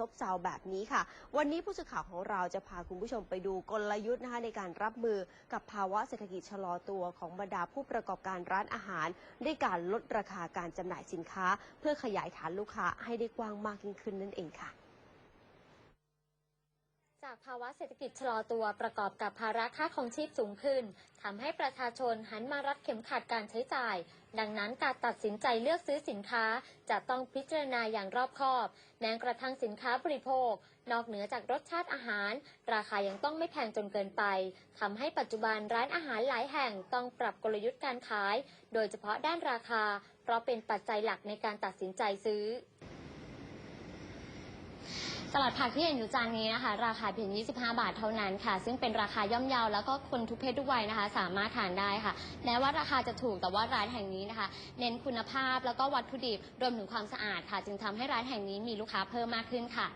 ซบเซาแบบนี้ค่ะ วันนี้ผู้สื่อข่าวของเราจะพาคุณผู้ชมไปดูกลยุทธ์นะคะในการรับมือกับภาวะเศรษฐกิจชะลอตัวของบรรดาผู้ประกอบการร้านอาหาร ด้วยการลดราคาการจำหน่ายสินค้า เพื่อขยายฐานลูกค้าให้ได้กว้างมากยิ่งขึ้นนั่นเองค่ะ จากภาวะเศรษฐกิจชะลอตัวประกอบกับภาระค่าของชีพสูงขึ้นทำให้ประชาชนหันมารัดเข็มขัดการใช้จ่าย ดังนั้นการตัดสินใจเลือกซื้อสินค้า จะต้องพิจารณาอย่างรอบคอบ แม้กระทั่งสินค้าบริโภค นอกเหนือจากรสชาติอาหาร ราคายังต้องไม่แพงจนเกินไปทำให้ปัจจุบันร้านอาหารหลายแห่งต้องปรับกลยุทธ์การขาย โดยเฉพาะด้านราคา เพราะเป็นปัจจัยหลักในการตัดสินใจซื้อ สลัดผักที่เห็นอยู่จานนี้นะคะ ราคาเพียง 25 บาทเท่านั้นค่ะ ซึ่งเป็นราคาย่อมเยาแล้วก็คนทุกเพศทุกวัยนะคะ สามารถทานได้ค่ะแม้ว่าราคาจะถูกแต่ว่าร้านแห่งนี้นะคะ เน้นคุณภาพแล้วก็วัตถุดิบรวมถึงความสะอาดค่ะ จึงทำให้ร้านแห่งนี้มีลูกค้าเพิ่มมากขึ้นค่ะ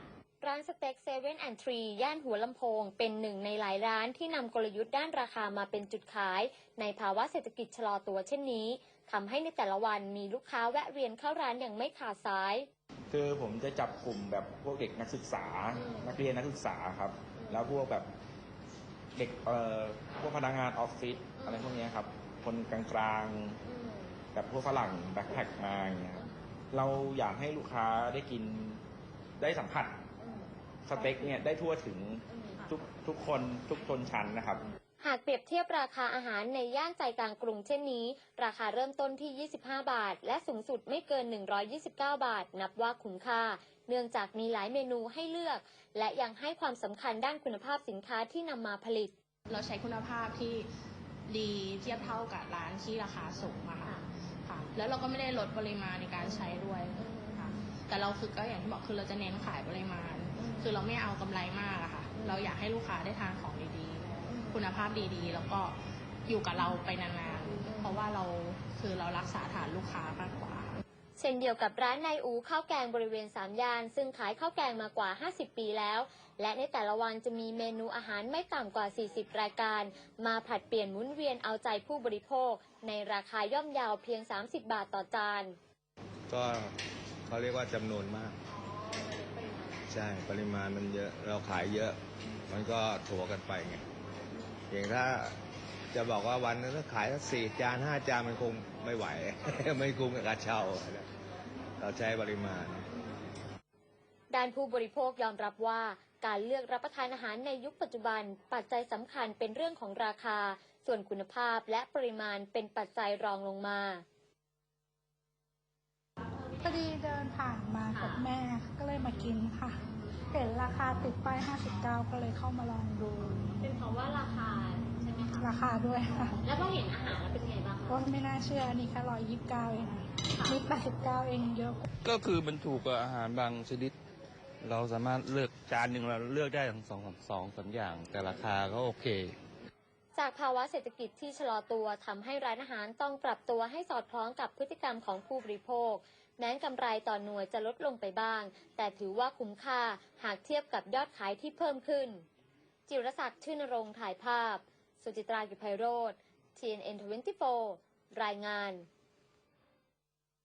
ร้านสเต็กเซเว่นแอนทรีย่านหัวลำโพง เป็นหนึ่งในหลายร้านที่นำกลยุทธ์ด้านราคามาเป็นจุดขาย ในภาวะเศรษฐกิจชะลอตัวเช่นนี้ทำให้ในแต่ละวันมีลูกค้าแวะเวียนเข้าร้านอย่างไม่ขาดสาย คือผมจะจับกลุ่มแบบพวกเด็กนักศึกษาอืมนักเรียนนักศึกษาครับ แล้วพวกแบบเด็กเอ่อพวกพนักงานออฟฟิศอะไรพวกเนี้ยครับ คนกลางๆแบบพวกฝรั่งแบ็คแพ็คมาอย่างเงี้ยครับเราอยากให้ลูกค้าได้กินได้สัมผัสสเต็กเนี่ยได้ทั่วถึงทุกทุกคนทุกชนชั้นนะครับ หากเปรียบเทียบราคาอาหารในย่านใจกลางกรุงเช่นนี้ ราคาเริ่มต้นที่ 25 บาท และสูงสุดไม่เกิน 129 บาท นับว่าคุ้มค่า เนื่องจากมีหลายเมนูให้เลือก และยังให้ความสำคัญด้านคุณภาพสินค้าที่นำมาผลิต เราใช้คุณภาพที่ดีเทียบเท่ากับร้านที่ราคาสูงอะค่ะค่ะ แล้วเราก็ไม่ได้ลดปริมาณในการใช้ด้วยค่ะ แต่เราคือก็อย่างที่บอกคือเราจะเน้นขายปริมาณ คือเราไม่เอากำไรมากอะค่ะ เราอยากให้ลูกค้าได้ทานของดีๆ คุณภาพดีๆ แล้วก็อยู่กับเราไปนานๆ เพราะว่าเราคือเรารักษาฐานลูกค้ามากกว่า เช่นเดียวกับร้านนายอูข้าวแกงบริเวณสามย่าน ซึ่งขายข้าวแกงมากว่า 50 ปีแล้ว และในแต่ละวันจะมีเมนูอาหารไม่ต่ำกว่า 40 รายการ มาผลัดเปลี่ยนหมุนเวียนเอาใจผู้บริโภค ในราคาย่อมเยาวเพียง 30 บาทต่อจาน ก็เขาเรียกว่าจำนวนมาก ใช่ปริมาณมันเยอะเราขายเยอะ มันก็ถัวกันไปไง อย่างถ้าจะบอกว่าวันนึงถ้าขายสักสี่จานห้าจานมันคงไม่ไหว ไม่คุ้มกับการเช่าเราใช้ปริมาณ ด้านผู้บริโภคยอมรับว่าการเลือกรับประทานอาหารในยุคปัจจุบัน ปัจจัยสำคัญเป็นเรื่องของราคา ส่วนคุณภาพและปริมาณเป็นปัจจัยรองลงมา พอดีเดินผ่านมากับแม่ก็เลยมากินค่ะ เห็นราคาติดป้าย 59 ก็เลยเข้ามาลองดู เป็นเพราะว่าราคาใช่ไหมคะ ราคาด้วยค่ะ แล้วพอเห็นอาหารแล้วเป็นไงบ้างก็ไม่น่าเชื่ออันนี้แค่129 เองนี่89 เองเยอะกว่าก็คือมันถูกกับอาหารบางชนิด เราสามารถเลือกจานหนึ่งเราเลือกได้ทั้งสองสามสองสามอย่าง แต่ราคาก็โอเค จากภาวะเศรษฐกิจที่ชะลอตัวทำให้ร้านอาหารต้องปรับตัวให้สอดคล้องกับพฤติกรรมของผู้บริโภค แม้กำไรต่อหน่วยจะลดลงไปบ้าง แต่ถือว่าคุ้มค่าหากเทียบกับยอดขายที่เพิ่มขึ้น จิรศักดิ์ชื่นรงถ่ายภาพ สุจิตรากิภัยโรธ TNN 24 รายงาน